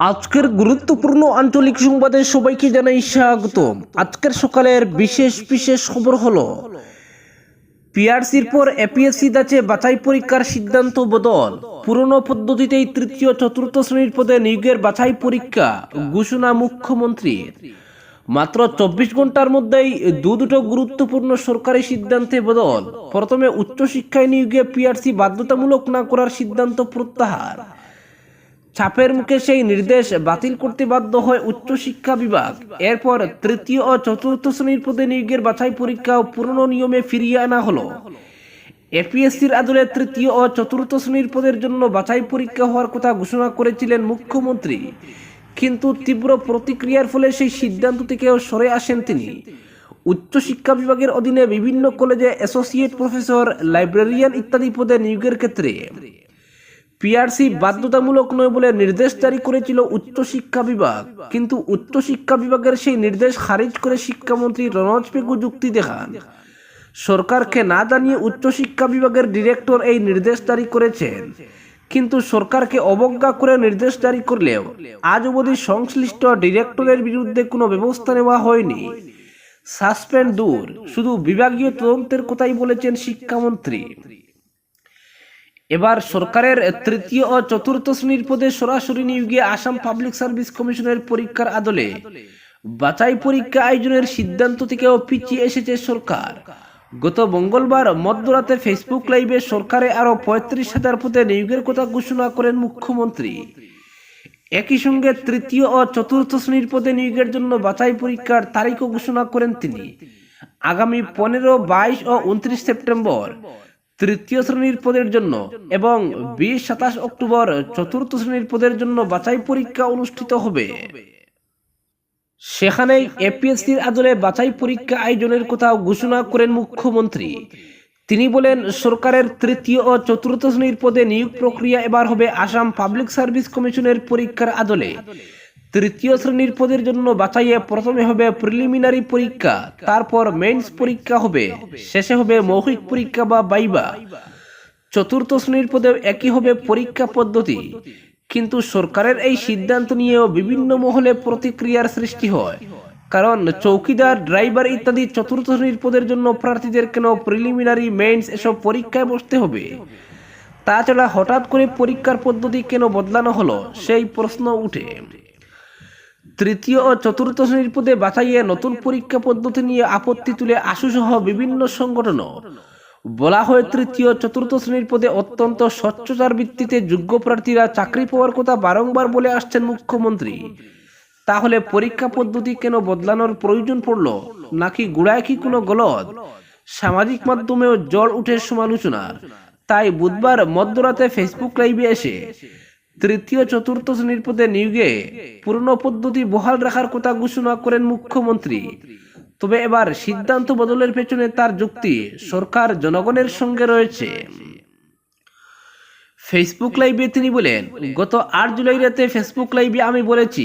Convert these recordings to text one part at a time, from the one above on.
আজকের গুরুত্বপূর্ণ আঞ্চলিক সংবাদে সবাইকে জানাই স্বাগতম। আজকের সকালের বিশেষ বিশেষ খবর হলো, পিআরসির পর এপিএসসি দাচে বাছাই পরীক্ষার সিদ্ধান্ত বদল। পুরনো পদ্ধতিতেই তৃতীয় চতুর্থ শ্রেণির পদে নিয়োগের বাছাই পরীক্ষা ঘোষণা মুখ্যমন্ত্রীর মাত্র চব্বিশ ঘণ্টার মধ্যেই দু দুটো গুরুত্বপূর্ণ সরকারি সিদ্ধান্তে বদল। প্রথমে উচ্চশিক্ষায় নিয়োগে পিআরসি বাধ্যতামূলক না করার সিদ্ধান্ত প্রত্যাহার। চাপের মুখে সেই নির্দেশ বাতিল করতে বাধ্য হয় উচ্চশিক্ষা বিভাগ। এরপর তৃতীয় ও চতুর্থ শ্রেণির পদে নিয়োগের বাছাই পরীক্ষা পুরনো নিয়মে ফিরিয়ে আনা হলো। এপিএসসির আদলে তৃতীয় ও চতুর্থ শ্রেণির পদের জন্য বাছাই পরীক্ষা হওয়ার কথা ঘোষণা করেছিলেন মুখ্যমন্ত্রী। কিন্তু তীব্র প্রতিক্রিয়ার ফলে সেই সিদ্ধান্ত থেকেও সরে আসেন তিনি। উচ্চশিক্ষা বিভাগের অধীনে বিভিন্ন কলেজে অ্যাসোসিয়েট প্রফেসর, লাইব্রেরিয়ান ইত্যাদি পদে নিয়োগের ক্ষেত্রে। পিআরসি বাধ্যতামূলক নয় বলে নির্দেশ জারি করেছিল উচ্চশিক্ষা বিভাগ। কিন্তু উচ্চশিক্ষা বিভাগের সেই নির্দেশ খারিজ করে শিক্ষামন্ত্রী রনজ পেগু যুক্তি দেখান। সরকারকে না জানিয়ে উচ্চশিক্ষা বিভাগের ডিরেক্টর এই নির্দেশ জারি করেছেন। কিন্তু সরকারকে অবজ্ঞা করে নির্দেশ জারি করলেও আজ অবধি সংশ্লিষ্ট ডিরেক্টরের বিরুদ্ধে কোনো ব্যবস্থা নেওয়া হয়নি। সাসপেন্ড দূর, শুধু বিভাগীয় তদন্তের কথাই বলেছেন শিক্ষামন্ত্রী। এবার সরকারের তৃতীয় ও চতুর্থ শ্রেণির পদে সরাসরি নিয়োগে আসাম পাবলিক সার্ভিস কমিশনের পরীক্ষার আদলে বাছাই পরীক্ষা আয়োজনের সিদ্ধান্ত থেকেও পিছিয়ে এসেছে সরকার। গত মঙ্গলবার মধ্যরাতে ফেসবুক লাইভে সরকারে আরও পঁয়ত্রিশ হাজার পদে নিয়োগের কথা ঘোষণা করেন মুখ্যমন্ত্রী। একই সঙ্গে তৃতীয় ও চতুর্থ শ্রেণির পদে নিয়োগের জন্য বাছাই পরীক্ষার তারিখও ঘোষণা করেন তিনি। আগামী পনেরো, বাইশ ও উনত্রিশ সেপ্টেম্বর তৃতীয় শ্রেণির পদের জন্য এবং বিশ সাতাশ অক্টোবর চতুর্থ শ্রেণির পদের জন্য বাছাই পরীক্ষা অনুষ্ঠিত হবে। সেখানেই এপিএসসির আদলে বাছাই পরীক্ষা আয়োজনের কথা ঘোষণা করেন মুখ্যমন্ত্রী। তিনি বলেন, সরকারের তৃতীয় ও চতুর্থ শ্রেণির পদে নিয়োগ প্রক্রিয়া এবার হবে আসাম পাবলিক সার্ভিস কমিশনের পরীক্ষার আদলে। তৃতীয় শ্রেণির পদের জন্য বাছাইয়ে প্রথমে হবে প্রিলিমিনারি পরীক্ষা, তারপর মেন্স পরীক্ষা হবে, শেষে হবে মৌখিক পরীক্ষা বা বাইবা। চতুর্থ শ্রেণির পদে একই হবে পরীক্ষা পদ্ধতি, কিন্তু সরকারের এই সিদ্ধান্ত নিয়েও বিভিন্ন মহলে প্রতিক্রিয়ার সৃষ্টি হয়, কারণ চৌকিদার, ড্রাইভার ইত্যাদি চতুর্থ শ্রেণির পদের জন্য প্রার্থীদের কেন প্রিলিমিনারি মেন্স এসব পরীক্ষায় বসতে হবে? তাছাড়া হঠাৎ করে পরীক্ষার পদ্ধতি কেন বদলানো হলো? সেই প্রশ্ন উঠে। তৃতীয় ও চতুর্থ শ্রেণির পদে বাছাইয়ে নতুন পরীক্ষা পদ্ধতি নিয়ে আপত্তি তুলে আশুসহ বিভিন্ন সংগঠন বলা হয় তৃতীয় চতুর্থ শ্রেণির পদে অত্যন্ত স্বচ্ছতার ভিত্তিতে যোগ্য প্রার্থীরা চাকরি পাওয়ার কথা বারংবার বলে আসছেন মুখ্যমন্ত্রী। তাহলে পরীক্ষা পদ্ধতি কেন বদলানোর প্রয়োজন পড়ল, নাকি গুড়ায় কি কোনো গলদ? সামাজিক মাধ্যমেও জল উঠে সমালোচনার। তাই বুধবার মধ্যরাতে ফেসবুক লাইভে এসে তৃতীয় চতুর্থ শ্রেণির পদে নিয়োগে পুরনো পদ্ধতি বহাল রাখার কথা ঘোষণা করেন মুখ্যমন্ত্রী। তবে এবার সিদ্ধান্ত বদলের পেছনে তার যুক্তি সরকার জনগণের সঙ্গে রয়েছে। ফেসবুক লাইভে তিনি বলেন, গত আট জুলাই রাতে ফেসবুক লাইভে আমি বলেছি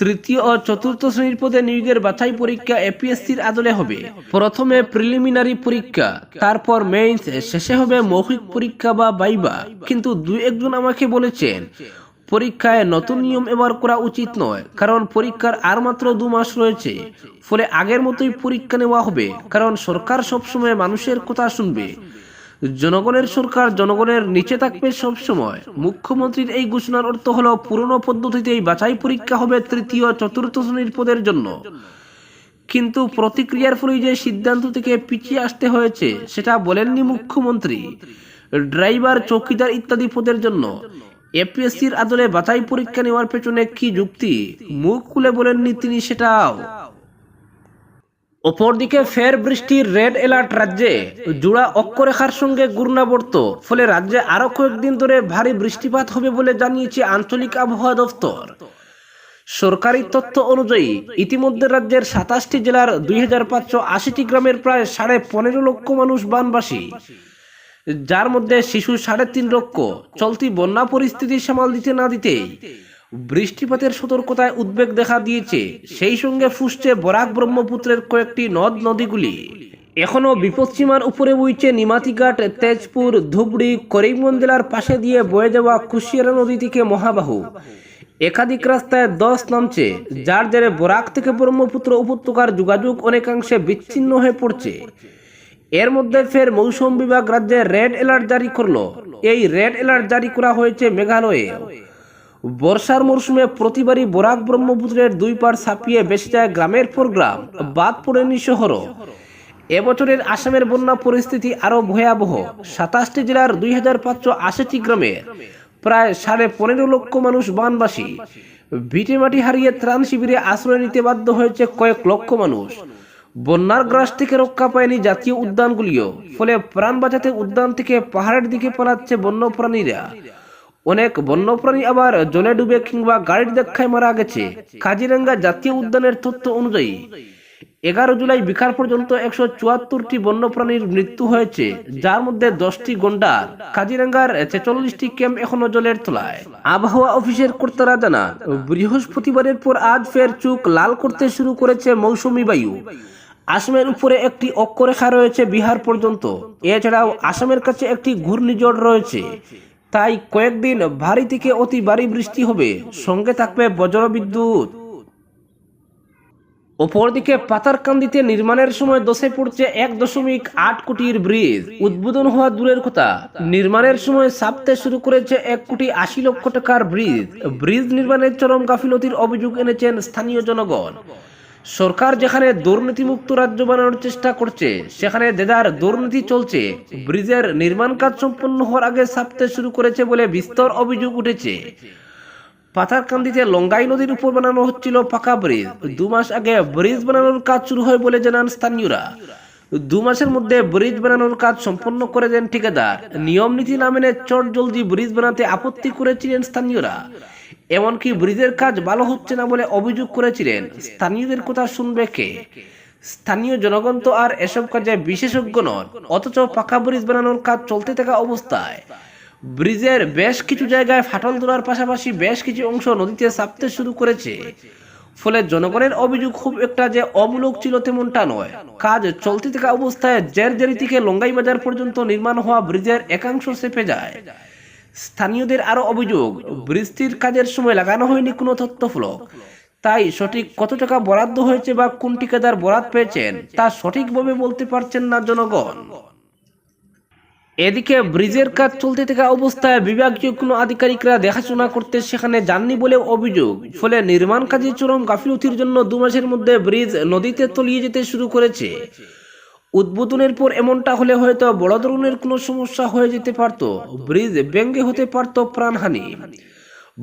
তৃতীয় ও চতুর্থ শ্রেণির পদে নিয়োগের বাছাই পরীক্ষা এপিএসসির আদলে হবে। প্রথমে প্রিলিমিনারি পরীক্ষা, তারপর মেইনস, শেষে হবে মৌখিক পরীক্ষা বা বাইবা। কিন্তু দুই একজন আমাকে বলেছেন, পরীক্ষায় নতুন নিয়ম এবার করা উচিত নয়, কারণ পরীক্ষার আর মাত্র দু মাস রয়েছে। ফলে আগের মতোই পরীক্ষা নেওয়া হবে, কারণ সরকার সবসময় মানুষের কথা শুনবে। জনগণের সরকার জনগণের নিচে থাকবে সব সময় মুখ্যমন্ত্রীর এই ঘোষণার অর্থ হলো পুরনো পদ্ধতিতেই বাছাই পরীক্ষা হবে তৃতীয়, চতুর্থ শ্রেণির পদের জন্য। কিন্তু প্রতিক্রিয়ার ফলে যে সিদ্ধান্ত থেকে পিছিয়ে আসতে হয়েছে, সেটা বলেননি মুখ্যমন্ত্রী। ড্রাইভার, চৌকিদার ইত্যাদি পদের জন্য। এপিএসসির আদলে বাছাই পরীক্ষা নেওয়ার পেছনে কি যুক্তি? মুখ খুলে বলেননি তিনি সেটাও। অপরদিকে ফের বৃষ্টির রেড এলার্ট রাজ্যে। জোড়া অক্ষরেখার সঙ্গে ঘূর্ণাবর্ত, ফলে রাজ্যে আরও কয়েকদিন ধরে ভারী বৃষ্টিপাত হবে বলে জানিয়েছে আঞ্চলিক আবহাওয়া দফতর। সরকারি তথ্য অনুযায়ী, ইতিমধ্যে রাজ্যের সাতাশটি জেলার দুই গ্রামের প্রায় সাড়ে পনেরো লক্ষ মানুষ বানবাসী। যার মধ্যে শিশু সাড়ে তিন লক্ষ, চলতি বন্যা পরিস্থিতি সামাল দিতে না দিতেই বৃষ্টিপাতের সতর্কতায় উদ্বেগ দেখা দিয়েছে। সেই সঙ্গে ফুসছে বরাক ব্রহ্মপুত্রের কয়েকটি নদ নদীগুলি। এখনও বিপদসীমার উপরে বইছে নিমাতিঘাট, তেজপুর, ধুবড়ি, করিমগঞ্জ জেলার পাশে দিয়ে বয়ে যাওয়া কুশিয়ারা নদী থেকে মহাবাহু। একাধিক রাস্তায় দশ নামছে, যার জেরে বরাক থেকে ব্রহ্মপুত্র উপত্যকার যোগাযোগ অনেকাংশে বিচ্ছিন্ন হয়ে পড়ছে। এর মধ্যে ফের মৌসুম বিভাগ রাজ্যে রেড অ্যালার্ট জারি করল। এই রেড অ্যালার্ট জারি করা হয়েছে মেঘালয়ে। বর্ষার মরশুমে প্রতিবারই বরাক ব্রহ্মপুত্রের দুই পার ছাপিয়ে বেশি যায় গ্রামের পর গ্রাম বাদ পড়েনি শহরও। এবছরের আসামের বন্যা পরিস্থিতি আরও ভয়াবহ। সাতাশটি জেলার দুই হাজার পাঁচশো আশিটি গ্রামের প্রায় সাড়ে পনেরো লক্ষ মানুষ বানবাসী। ভিটে মাটি হারিয়ে ত্রাণ শিবিরে আশ্রয় নিতে বাধ্য হয়েছে কয়েক লক্ষ মানুষ। বন্যার গ্রাস থেকে রক্ষা পায়নি জাতীয় উদ্যানগুলিও, ফলে প্রাণ বাঁচাতে উদ্যান থেকে পাহাড়ের দিকে পালাচ্ছে বন্যপ্রাণীরা। অনেক বন্যপ্রাণী আবার জলে ডুবে কিংবা গাড়ির দেখায় মারা গেছে। কাজিরাঙ্গা জাতীয় উদ্যানের তথ্য অনুযায়ী, এগারো জুলাই বিকাল পর্যন্ত একশো চুয়াত্তরটি বন্যপ্রাণীর মৃত্যু হয়েছে, যার মধ্যে দশটি গন্ডার। কাজিরাঙ্গার ছেচল্লিশটি ক্যাম্প এখনও জলের তলায়। আবহাওয়া অফিসের কর্তারা জানান, বৃহস্পতিবারের পর আজ ফের চুক লাল করতে শুরু করেছে মৌসুমী বায়ু। আসামের উপরে একটি অক্ষরেখা রয়েছে বিহার পর্যন্ত। এছাড়াও আসামের কাছে একটি ঘূর্ণিঝড় রয়েছে। তাই কয়েকদিন ভারী থেকে অতি ভারী বৃষ্টি হবে। সঙ্গে থাকবে বজ্রবিদ্যুৎ। অপরদিকে পাতারকান্দিতে নির্মাণের সময় দশে পড়ছে এক দশমিক আট কোটির ব্রিজ। উদ্বোধন হওয়া দূরের কথা, নির্মাণের সময় ছাপতে শুরু করেছে এক কোটি আশি লক্ষ টাকার ব্রিজ। ব্রিজ নির্মাণের চরম গাফিলতির অভিযোগ এনেছেন স্থানীয় জনগণ। সরকার যেখানে দুর্নীতিমুক্ত রাজ্য বানানোর চেষ্টা করছে, সেখানে দেদার দুর্নীতি চলছে, ব্রিজের নির্মাণ কাজ সম্পন্ন হওয়ার আগে ছাপতে শুরু করেছে বলে বিস্তর অভিযোগ উঠেছে। পাথারকান্দিতে লঙ্গাই নদীর উপর বানানো হচ্ছিল পাকা ব্রিজ। দু মাস আগে ব্রিজ বানানোর কাজ শুরু হয় বলে জানান স্থানীয়রা। দু মাসের মধ্যে ব্রিজ বানানোর কাজ সম্পন্ন করে দেন ঠিকাদার। নিয়ম নীতি না মেনে চট জলদি ব্রিজ বানাতে আপত্তি করেছিলেন স্থানীয়রা। এমনকি ব্রিজের কাজ ভালো হচ্ছে না বলে অভিযোগ করেছিলেন। স্থানীয়দের কথা শুনবে কে? স্থানীয় জনগণ তো আর এসব কাজে বিশেষজ্ঞ নন, অথচ পাকা ব্রিজ বানানোর কাজ চলতে থাকা অবস্থায়। ব্রিজের বেশ কিছু জায়গায় ফাটল তোলার পাশাপাশি বেশ কিছু অংশ নদীতে চাপতে শুরু করেছে। ফলে জনগণের অভিযোগ খুব একটা যে অমূলক ছিল তেমনটা নয়। কাজ চলতে থাকা অবস্থায় জেরজেরি থেকে লঙ্গাই বাজার পর্যন্ত নির্মাণ হওয়া ব্রিজের একাংশ চেপে যায়। স্থানীয়দের আরও অভিযোগ, বৃষ্টির কাজের সময় লাগানো হয়নি কোনো তথ্যফলক। তাই সঠিক কত টাকা বরাদ্দ হয়েছে বা কোন ঠিকাদার বরাদ পেয়েছেন, তা সঠিকভাবে বলতে পারছেন না জনগণ। এদিকে ব্রিজের কাজ চলতে থাকা অবস্থায় বিভাগীয় কোনো আধিকারিকরা দেখাশোনা করতে সেখানে যাননি বলে অভিযোগ। ফলে নির্মাণ কাজে চরম গাফিলতির জন্য দু মাসের মধ্যে ব্রিজ নদীতে তলিয়ে যেতে শুরু করেছে। উদ্বোধনের পর এমনটা হলে হয়তো বড় ধরনের কোনো সমস্যা হয়ে যেতে পারত। ব্রিজ ব্যঙ্গে হতে পারত প্রাণহানি।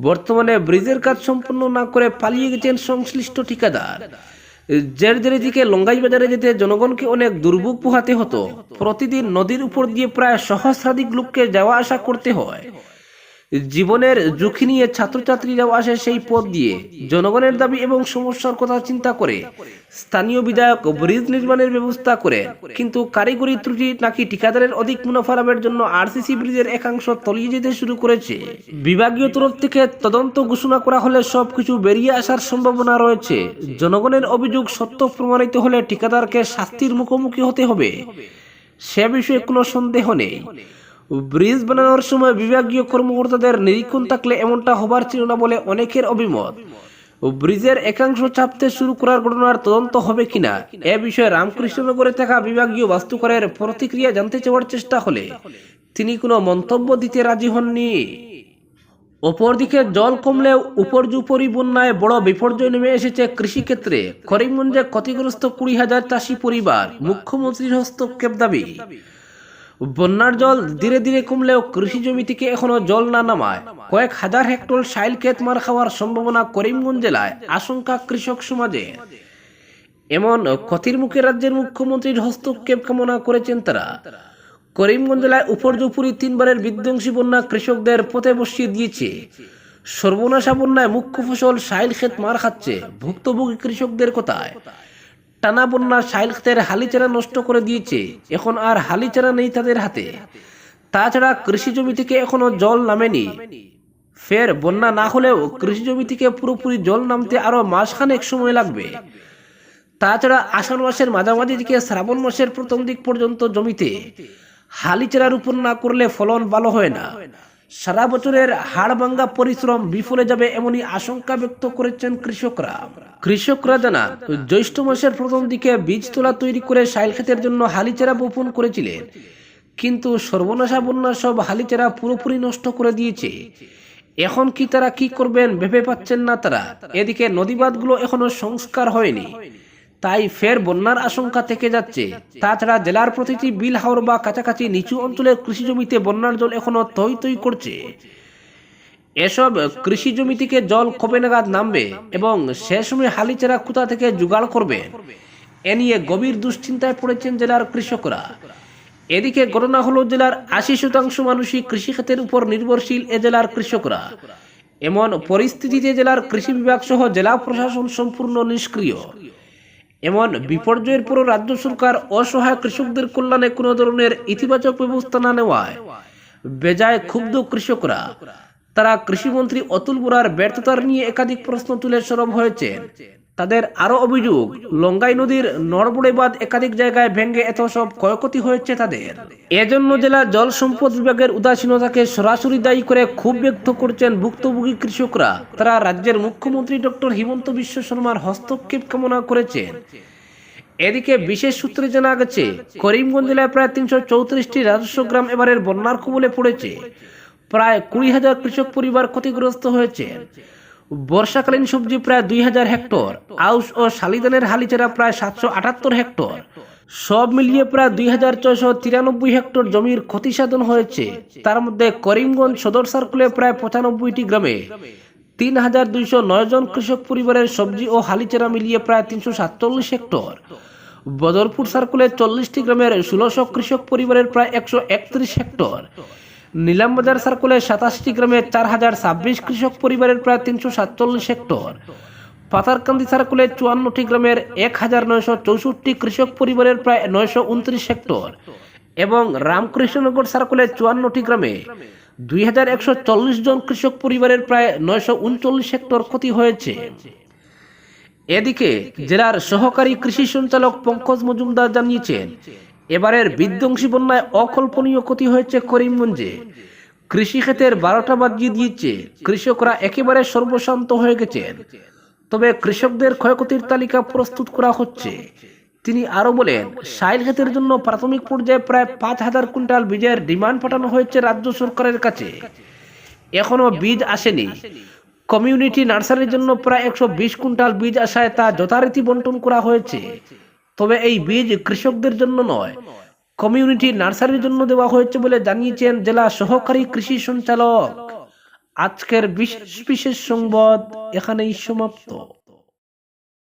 বর্তমানে ব্রিজের কাজ সম্পন্ন না করে পালিয়ে গেছেন সংশ্লিষ্ট ঠিকাদার। জেরজেরি থেকে লঙ্গাই বাজারে যেতে জনগণকে অনেক দুর্ভোগ পোহাতে হতো। প্রতিদিন নদীর উপর দিয়ে প্রায় সহস্রাধিক লোককে যাওয়া আসা করতে হয়। জীবনের ঝুঁকি নিয়ে ছাত্রছাত্রীরাও আসে সেই পথ দিয়ে। জনগণের দাবি এবং সমস্যার কথা চিন্তা করে। স্থানীয় বিধায়ক ব্রিজ নির্মাণের ব্যবস্থা করে। কিন্তু কারিগরি ত্রুটি নাকি ঠিকাদারের অধিক মুনাফা লাভের জন্য আরসিসি ব্রিজের একাংশ তলিয়ে যেতে শুরু করেছে। বিভাগীয় তরফ থেকে তদন্ত ঘোষণা করা হলে সবকিছু বেরিয়ে আসার সম্ভাবনা রয়েছে। জনগণের অভিযোগ সত্য প্রমাণিত হলে ঠিকাদারকে শাস্তির মুখোমুখি হতে হবে। সে বিষয়ে কোনো সন্দেহ নেই। ব্রিজ বানানোর সময় বিভাগীয় কর্মকর্তাদের নিরীক্ষণ থাকলে এমনটা হবার ছিল না বলে অনেকের অভিমত। ব্রিজের একাংশ চাপতে শুরু করার ঘটনার তদন্ত হবে কিনা, এ বিষয়ে রামকৃষ্ণনগরে থাকা বিভাগীয় বাস্তুকরের প্রতিক্রিয়া জানতে চাওয়ার চেষ্টা হলে তিনি কোনো মন্তব্য দিতে রাজি হননি। অপরদিকে জল কমলে উপর্যুপরি বন্যায় বড় বিপর্যয় নেমে এসেছে কৃষিক্ষেত্রে। করিমগঞ্জে ক্ষতিগ্রস্ত কুড়ি হাজার চাষি পরিবার, মুখ্যমন্ত্রীর হস্তক্ষেপ দাবি। বন্যার জল ধীরে ধীরে কমলেও কৃষি জমি থেকে এখনও জল না নামায়। কয়েক হাজার হেক্টর সাইল ক্ষেত মার খাওয়ার সম্ভাবনা করিমগঞ্জ জেলায় আশঙ্কা কৃষক সমাজে। এমন ক্ষতির মুখে রাজ্যের মুখ্যমন্ত্রীর হস্তক্ষেপ কামনা করেছেন তারা। করিমগঞ্জ জেলায় উপর্যুপুরি তিনবারের বিধ্বংসী বন্যা কৃষকদের পথে বসিয়ে দিয়েছে। সর্বনাশা বন্যায় মুখ্য ফসল সাইল ক্ষেত মার খাচ্ছে। ভুক্তভোগী কৃষকদের কথায়? টানা বন্যা ক্ষেতের হালিচারা নষ্ট করে দিয়েছে। এখন আর হালিচারা নেই তাদের হাতে। তাছাড়া কৃষি জমি থেকে এখনও জল নামেনি। ফের বন্যা না হলেও কৃষি জমি থেকে পুরোপুরি জল নামতে আরও মাসখানেক সময় লাগবে। তাছাড়া আষাঢ় মাসের মাঝামাঝি থেকে শ্রাবণ মাসের প্রথম দিক পর্যন্ত জমিতে হালি চারা রোপণ না করলে ফলন ভালো হয় না। সারা বছরের হাড়ভাঙ্গা পরিশ্রম বিফলে যাবে এমনই আশঙ্কা ব্যক্ত করেছেন কৃষকরা। কৃষকরা জানা, জ্যৈষ্ঠ মাসের প্রথম দিকে বীজ তোলা তৈরি করে সাইল ক্ষেতের জন্য হালিচেরা বপন করেছিলেন। কিন্তু সর্বনাশা বন্যা সব হালিচেরা পুরোপুরি নষ্ট করে দিয়েছে। এখন কি তারা কি করবেন ভেবে পাচ্ছেন না তারা। এদিকে নদীবাদগুলো এখনও সংস্কার হয়নি। তাই ফের বন্যার আশঙ্কা থেকে যাচ্ছে। তাছাড়া জেলার প্রতিটি বিল, হাওর বা কাছাকাছি নিচু অঞ্চলের কৃষি জমিতে বন্যার জল এখনও তৈ তৈ করছে। এসব কৃষি জমি থেকে জল কবে নাগাদ নামবে এবং সে সময় হালিচেরা কোথা থেকে জোগাড় করবে। এ নিয়ে গভীর দুশ্চিন্তায় পড়েছেন জেলার কৃষকরা। এদিকে ঘটনা হলো জেলার আশি শতাংশ মানুষই কৃষিখাতের উপর নির্ভরশীল এ জেলার কৃষকরা। এমন পরিস্থিতিতে জেলার কৃষি বিভাগ সহ জেলা প্রশাসন সম্পূর্ণ নিষ্ক্রিয়। এমন বিপর্যয়ের পরও রাজ্য সরকার অসহায় কৃষকদের কল্যাণে কোনো ধরনের ইতিবাচক ব্যবস্থা না নেওয়ায় বেজায় ক্ষুব্ধ কৃষকরা। তারা কৃষিমন্ত্রী অতুল বোরার ব্যর্থতার নিয়ে একাধিক প্রশ্ন তুলে সরব হয়েছেন। তাদের আরও অভিযোগ, লঙ্গাই নদীর নড়বড়ে বাঁধ একাধিক জায়গায় ভেঙে এত সব ক্ষয়ক্ষতি হয়েছে তাদের। এজন্য জেলা জল সম্পদ বিভাগের উদাসীনতাকে সরাসরি দায়ী করে ক্ষোভ ব্যক্ত করছেন ভুক্তভোগী কৃষকরা। তারা রাজ্যের মুখ্যমন্ত্রী ডক্টর হিমন্ত বিশ্ব শর্মার হস্তক্ষেপ কামনা করেছেন। এদিকে বিশেষ সূত্রে জানা গেছে, করিমগঞ্জ জেলায় প্রায় তিনশো চৌত্রিশটি রাজস্ব গ্রাম এবারের বন্যার কবলে পড়েছে। প্রায় কুড়ি হাজার কৃষক পরিবার ক্ষতিগ্রস্ত হয়েছে। বর্ষাকালীন সবজি প্রায় দুই হাজার হেক্টর, আউশ ও শালিদানের হালিচেরা প্রায় সাতশো আটাত্তর হেক্টর। সব মিলিয়ে প্রায় দুই হাজার ছয়শো তিরানব্বই হেক্টর জমির ক্ষতি সাধন হয়েছে। তার মধ্যে করিমগঞ্জ সদর সার্কুলে প্রায় পঁচানব্বইটি গ্রামে তিন হাজার দুইশো নয় জন কৃষক পরিবারের সবজি ও হালিচেরা মিলিয়ে প্রায় তিনশো সাতচল্লিশ হেক্টর। বদরপুর সার্কুলে চল্লিশটি গ্রামের ষোলোশো কৃষক পরিবারের প্রায় একশো একত্রিশ হেক্টর। নিলামবাজার সার্কুলে সাতাশটি গ্রামে চার হাজার ছাব্বিশ কৃষক পরিবারের প্রায় তিনশো সাতচল্লিশ হেক্টর। পাতারকান্দি সার্কুলে চুয়ান্নটি গ্রামের এক হাজার নয়শো চৌষট্টি কৃষক পরিবারের প্রায় নয়শো উনত্রিশ হেক্টর এবং রামকৃষ্ণনগর সার্কুলে চুয়ান্নটি গ্রামে দুই হাজার একশো চল্লিশ জন কৃষক পরিবারের প্রায় নয়শো উনচল্লিশ হেক্টর ক্ষতি হয়েছে। এদিকে জেলার সহকারী কৃষি সঞ্চালক পঙ্কজ মজুমদার জানিয়েছেন এবারের বিধ্বংসী বন্যায় অকল্পনীয় ক্ষতি হয়েছে করিমগঞ্জে। কৃষি ক্ষেতের বারোটা বাজিয়ে দিয়েছে। কৃষকরা একেবারে সর্বশান্ত হয়ে গেছেন। তবে কৃষকদের ক্ষয়ক্ষতির তালিকা প্রস্তুত করা হচ্ছে। তিনি আরও বলেন সাইল ক্ষেতের জন্য প্রাথমিক পর্যায়ে প্রায় পাঁচ হাজার কুইন্টাল বীজের ডিমান্ড পাঠানো হয়েছে রাজ্য সরকারের কাছে। এখনও বীজ আসেনি। কমিউনিটি নার্সারির জন্য প্রায় একশো বিশ কুইন্টাল বীজ আসায় তা যথারীতি বন্টন করা হয়েছে। তবে এই বীজ কৃষকদের জন্য নয়। কমিউনিটি নার্সারির জন্য দেওয়া হয়েছে বলে জানিয়েছেন জেলা সহকারী কৃষি সঞ্চালক। আজকের বিশেষ বিশেষ সংবাদ এখানেই সমাপ্ত।